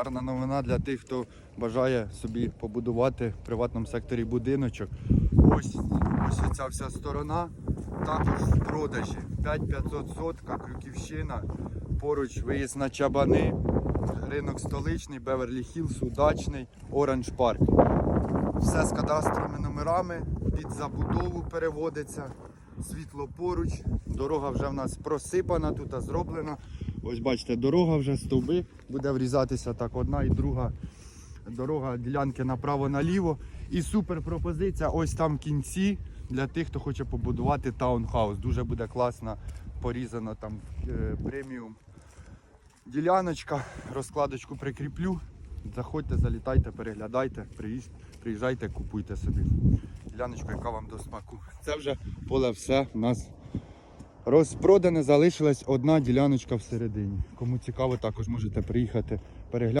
Гарна новина для тих, хто бажає собі побудувати в приватному секторі будиночок. Ось, ось ця вся сторона. Також в продажі 5500 сотка, Крюківщина. Поруч виїзд на Чабани, ринок столичний, Беверлі Хіллс, удачний, Оранж Парк. Все з кадастровими номерами, під забудову переводиться. Світло поруч, дорога вже в нас просипана, тут зроблена. Ось бачите, дорога вже стовби, буде врізатися так одна і друга дорога, ділянки направо-наліво. І супер пропозиція ось там в кінці для тих, хто хоче побудувати таунхаус. Дуже буде класно порізано там е, преміум. Діляночка, розкладочку прикріплю. Заходьте, залітайте, переглядайте, приїжджайте, купуйте собі. Діляночку, яка вам до смаку. Це вже поле все у нас розпродане, залишилась одна діляночка всередині. Кому цікаво, також можете приїхати переглянути.